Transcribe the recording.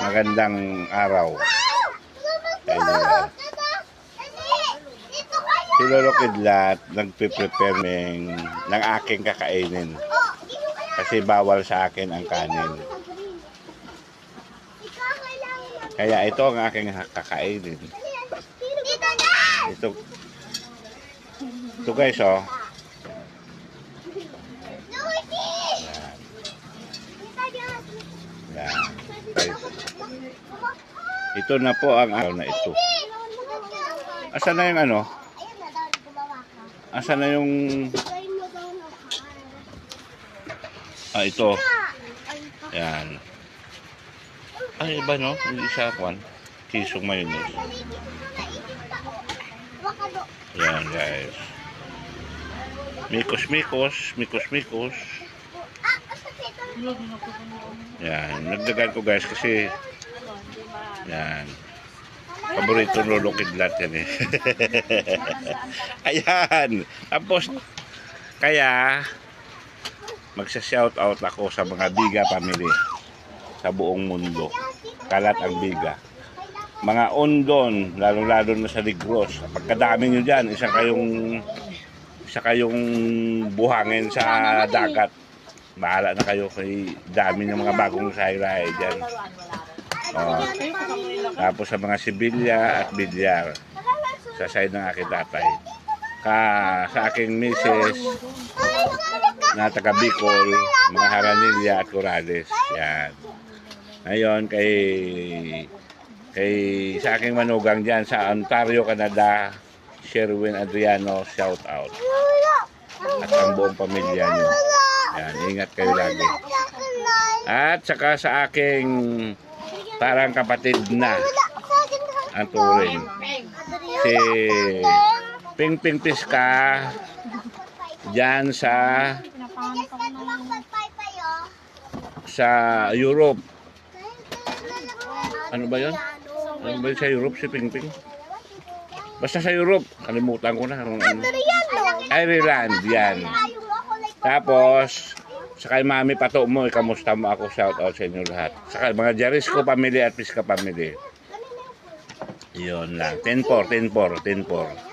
Magandang araw. Kaya si Lolo Kidlat nagpe-prepare ng, ng aking kakainin. Kasi bawal sa akin ang kanin. Kaya ito ang aking kakainin. Ito, ito guys oh. Yan. Guys, ito na po ang araw na ito. Asan na yung ano? Asan na yung... Ah, ito. Yan. Ay, iba no? Hindi siya kwan. Kisong mayonnaise. Yan guys. Mikos mikos, mikos mikos. Yan, nagdagan ko guys kasi yan. Paborito lolo kidlat yan eh. Ayan. Tapos kaya magsa-shout out ako sa mga biga family sa buong mundo. Kalat ang biga. Mga ondon, lalo-lalo na sa Ligros. Pagkadami nyo dyan, isa kayong isa kayong buhangin sa dagat. Bahala na kayo kay dami ng mga bagong sahiray dyan. Oh. Tapos sa mga Sibilya at Bilyar sa side ng aking tatay. Ka, sa aking misis na taga Bicol, mga Haranilla at Corales. Yan. Ngayon kay kay sa aking manugang diyan sa Ontario, Canada, Sherwin Adriano, shout out. At ang buong pamilya niyo. Yan, ingat kayo lagi. At saka sa aking parang kapatid na ang turing. Si Ping Ping Piska diyan sa sa Europe. Ano ba 'yon? Ano ba yun sa Europe si Ping Ping? Basta sa Europe, kalimutan ko na ano. Ireland, yan. Tapos, sa kay Mami Pato mo, kamusta mo ako, shout out sa inyo lahat. Sa kay mga Jarisco family at Piska family. Yun lang. 10-4, 10-4, 10-4.